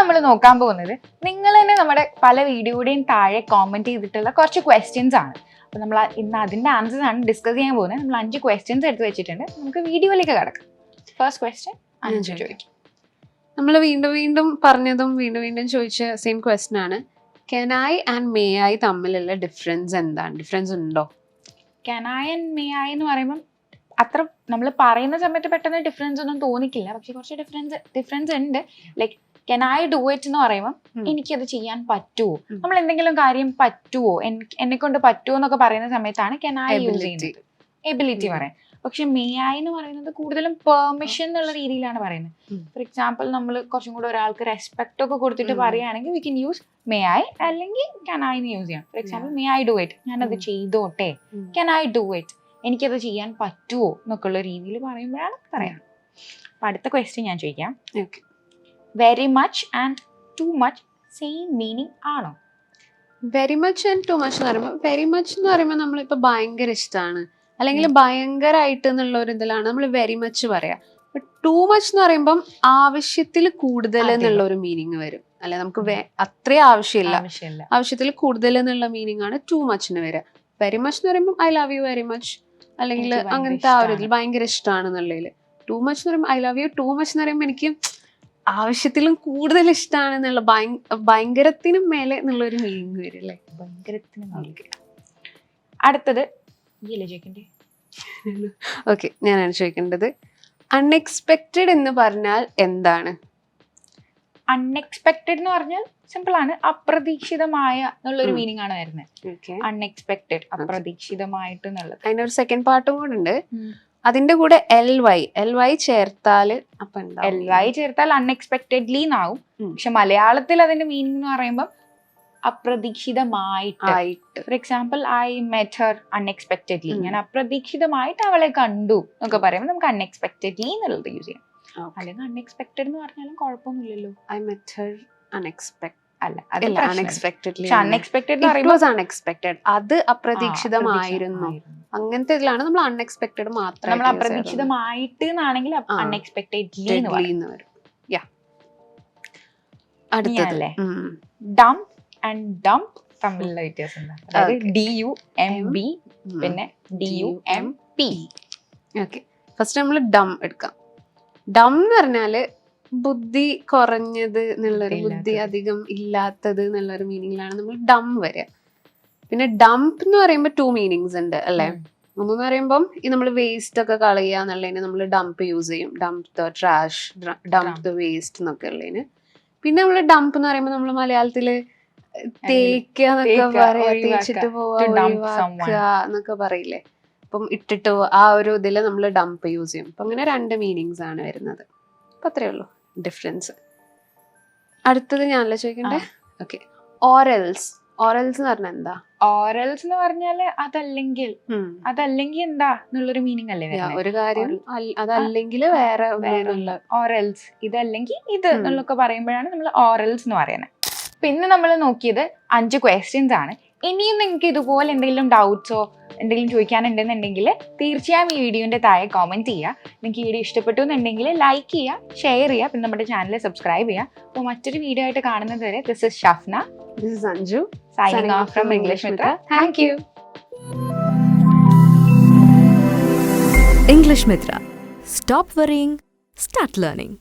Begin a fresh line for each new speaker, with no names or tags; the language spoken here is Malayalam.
നമ്മൾ നോക്കാൻ പോകുന്നത് നിങ്ങൾ തന്നെ നമ്മുടെ പല വീഡിയോയുടെയും താഴെ കോമെന്റ് ചെയ്തിട്ടുള്ള കുറച്ച് ക്വസ്റ്റ്യൻസ് ആണ്. അപ്പൊ നമ്മൾ ഇന്ന് അതിന്റെ ആൻസേഴ്സ് ആണ് ഡിസ്കസ് ചെയ്യാൻ പോകുന്നത്. നമ്മൾ അഞ്ച് ക്വസ്റ്റ്യൻസ് എടുത്ത് വെച്ചിട്ടുണ്ട്. നമുക്ക് വീഡിയോയിലേക്ക് കിടക്കാം. ഫസ്റ്റ് ക്വസ്റ്റ്യൻ അഞ്ച്
ചോദിക്കാം. നമ്മൾ വീണ്ടും വീണ്ടും പറഞ്ഞതും വീണ്ടും വീണ്ടും ചോദിച്ച സെയിം ക്വസ്റ്റ്യൻ ആണ്. കെനായി ആൻഡ് മേ ആയി തമ്മിലുള്ള ഡിഫറൻസ് എന്താണ്? ഡിഫറൻസ് ഉണ്ടോ?
കനായ് ആൻഡ് മേ ആയി എന്ന് പറയുമ്പോൾ അത്ര നമ്മൾ പറയുന്ന സമയത്ത് പെട്ടെന്ന് ഡിഫറൻസ് ഒന്നും തോന്നിക്കില്ല. പക്ഷെ കുറച്ച് ഡിഫറൻസ് ഡിഫറൻസ് ഉണ്ട്. Like can I do it എന്ന് പറയുമ്പോൾ. എനിക്കത് ചെയ്യാൻ പറ്റുമോ നമ്മൾ എന്തെങ്കിലും കാര്യം പറ്റുമോ എന്നെ കൊണ്ട് പറ്റുമോ എന്നൊക്കെ പറയുന്ന സമയത്താണ് കെനായി യൂസ്
Ability.
ചെയ്യുന്നത്? എബിലിറ്റി പറയാം പക്ഷെ മേ ആയി എന്ന് പറയുന്നത് കൂടുതലും പെർമിഷൻ എന്നുള്ള രീതിയിലാണ് പറയുന്നത്. ഫോർ എക്സാമ്പിൾ നമ്മൾ കുറച്ചും കൂടെ ഒരാൾക്ക് റെസ്പെക്ട് ഒക്കെ കൊടുത്തിട്ട്. പറയുകയാണെങ്കിൽ we can use may I അല്ലെങ്കിൽ കൻ ഐ യൂസ് ചെയ്യാം. For example may I do it ഞാനത്. ചെയ്തോട്ടെ?
Can
can I do it എനിക്കത് ചെയ്യാൻ പറ്റുമോ എന്നൊക്കെ ഉള്ള രീതിയിൽ പറയുമ്പോഴാണ് പറയാം. അപ്പൊ അടുത്ത ക്വസ്റ്റ്യൻ ഞാൻ ചോദിക്കാം.
Okay.
Very much and too much same meaning ആണോ?
Very much and too much എന്ന് പറയുമ്പോൾ വെരി മച്ച് എന്ന് പറയുമ്പോൾ നമ്മളിപ്പോൾ ഭയങ്കര ഇഷ്ടമാണ് അല്ലെങ്കിൽ ഭയങ്കരമായിട്ട് എന്നുള്ള ഒരു ഇതിലാണ് നമ്മൾ വെരി മച്ച് പറയാ. ടു മച്ച് എന്ന് പറയുമ്പം ആവശ്യത്തിൽ കൂടുതൽ. എന്നുള്ള ഒരു മീനിങ് വരും. അല്ലെ നമുക്ക് അത്രേ ആവശ്യമില്ല. ആവശ്യത്തിൽ കൂടുതൽ എന്നുള്ള മീനിങ് ആണ് ടു മച്ചിന് വരിക വെരി. മച്ച് എന്ന് പറയുമ്പോൾ I love you very much അല്ലെങ്കിൽ അങ്ങനത്തെ ആ ഒരു ഇതിൽ. ഭയങ്കര ഇഷ്ടമാണ് എന്നുള്ളതിൽ ടു മച്ച് എന്ന് പറയുമ്പോൾ I love you too much എന്ന് പറയുമ്പോൾ എനിക്ക് ആവശ്യത്തിലും കൂടുതൽ ഇഷ്ടമാണ് എന്നുള്ള ഭയ- ഭയങ്കരത്തിനും മേലെ എന്നുള്ള ഒരു മീനിങ് വരും അല്ലേ
ഭയങ്കരത്തിന്. അടുത്തത് ചോദിക്കണ്ടേ?
ഓക്കെ ഞാനാണ് ചോദിക്കേണ്ടത്. അൺഎക്സ്പെക്റ്റഡ് എന്ന് പറഞ്ഞാൽ എന്താണ്?
അൺഎക്സ്പെക്റ്റഡ് എന്ന് പറഞ്ഞാൽ സിമ്പിൾ ആണ്. അപ്രതീക്ഷിതമായ എന്നുള്ളൊരു. മീനിങ് ആണ് വരുന്നത്. അൺഎക്സ്പെക്റ്റഡ് അപ്രതീക്ഷിതമായിട്ട് എന്നുള്ളത്.
അതിനൊരു സെക്കൻഡ് പാർട്ടും കൂടെ ഉണ്ട്. അതിന്റെ കൂടെ എൽ വൈ എൽ വൈ ചേർത്താൽ അപ്പൊ
എൽ വൈ ചേർത്താൽ അൺഎക്സ്പെക്ടഡ്ലി എന്നാവും. പക്ഷെ മലയാളത്തിൽ അതിന്റെ മീനിങ് എന്ന് പറയുമ്പോൾ അപ്രതീക്ഷിതമായിട്ട്. For example I met her unexpectedly ഞാൻ അപ്രതീക്ഷിതമായിട്ട് അവളെ കണ്ടു എന്നൊക്കെ പറയുമ്പോൾ നമുക്ക് അൺഎക്സ്പെക്ടഡ്ലി എന്നുള്ളത് യൂസ് ചെയ്യാം. അല്ലെങ്കിൽ അൺഎക്സ്പെക്ടഡ് എന്ന് പറഞ്ഞാലും കുഴപ്പമൊന്നുമില്ലല്ലോ.
ഐ മെറ്റ് ഹർ അൺഎക്സ്പെക്ട്
അല്ല.
അൺഎക്സ്പെക്ടഡ്ലി
അൺഎക്സ്പെക്ടഡ്
അൺഎക്സ്പെക്ടഡ് അത് അപ്രതീക്ഷിതമായിരുന്നു. അങ്ങനത്തെ ഇതിലാണ് നമ്മൾ അൺഎക്സ്പെക്ടഡ് മാത്രം
നമ്മൾ അപ്രതീക്ഷിതമായിട്ട്
ആണെങ്കിൽ.
അൺഎക്സ്പെക്ടഡ്ലി എന്ന്
വരും. യാ അടുത്തത്.
ഡം ആൻഡ് ഡംപ് തമ്മിലുള്ള വ്യത്യാസം. ഡി യു എം ബി പിന്നെ D U M P
okay first നമ്മൾ ഡം എടുക്കാം. ഡം എന്ന് പറഞ്ഞാൽ ബുദ്ധി കുറഞ്ഞത് എന്നുള്ളൊരു ബുദ്ധി. അധികം ഇല്ലാത്തത് എന്നുള്ളൊരു മീനിങ്ങിലാണ് നമ്മൾ ഡം വരിക. പിന്നെ ഡംപ് എന്ന് പറയുമ്പോൾ ടു മീനിങ്സ് ഉണ്ട് അല്ലേ? ഒന്നെന്ന് പറയുമ്പം ഈ നമ്മൾ വേസ്റ്റ് ഒക്കെ കളയുക എന്നുള്ളതിന് നമ്മൾ ഡംപ് യൂസ് ചെയ്യും. Dump the trash dump the waste എന്നൊക്കെ ഉള്ളതിന്. പിന്നെ നമ്മൾ ഡംപ് എന്ന് പറയുമ്പോൾ നമ്മൾ മലയാളത്തിൽ തേക്കുക എന്നൊക്കെ പറയാ. തേച്ചിട്ട് പോവാ ഒഴിവാക്കുക എന്നൊക്കെ പറയില്ലേ? അപ്പം ഇട്ടിട്ട് ആ ഒരു ഇതിൽ നമ്മൾ ഡംപ് യൂസ് ചെയ്യും. അപ്പൊ അങ്ങനെ രണ്ട് മീനിങ്സ് ആണ് വരുന്നത്. അപ്പൊ അത്രേ ഉള്ളൂ ഡിഫറൻസ് അടുത്തത് ഞാനല്ലേ ചോദിക്കണ്ടേ? ഓക്കെ ഓറൽസ് ഓറൽസ് എന്ന് പറഞ്ഞാൽ എന്താ?
ഓറൽസ് എന്ന് പറഞ്ഞാൽ അതല്ലെങ്കിൽ അതല്ലെങ്കിൽ എന്താ എന്നുള്ളൊരു മീനിങ് അല്ലേ
ഒരു കാര്യം അതല്ലെങ്കിൽ വേറെ വേറെ
ഓറൽസ് ഇതല്ലെങ്കിൽ ഇത്. എന്നുള്ളൊക്കെ പറയുമ്പോഴാണ് നമ്മൾ ഓറൽസ് എന്ന് പറയുന്നത് പിന്നെ നമ്മൾ നോക്കിയത് അഞ്ച് ക്വസ്റ്റ്യൻസ് ആണ്. ഇനിയും നിങ്ങൾക്ക് ഇതുപോലെ എന്തെങ്കിലും ഡൗട്ട്സോ എന്തെങ്കിലും ചോദിക്കാനുണ്ടെന്നുണ്ടെങ്കിൽ തീർച്ചയായും ഈ വീഡിയോന്റെ താഴെ കോമെന്റ് ചെയ്യുക. നിങ്ങൾക്ക് ഈ വീഡിയോ ഇഷ്ടപ്പെട്ടു എന്നുണ്ടെങ്കിൽ ലൈക്ക് ചെയ്യുക ഷെയർ ചെയ്യുക പിന്നെ നമ്മുടെ ചാനൽ സബ്സ്ക്രൈബ് ചെയ്യുക. അപ്പോൾ മറ്റൊരു വീഡിയോ ആയിട്ട് കാണുന്നത് വരെ this is Shafna
this is Anju
signing, off from English Mitra. Thank you.
English Mitra. Stop worrying, start learning.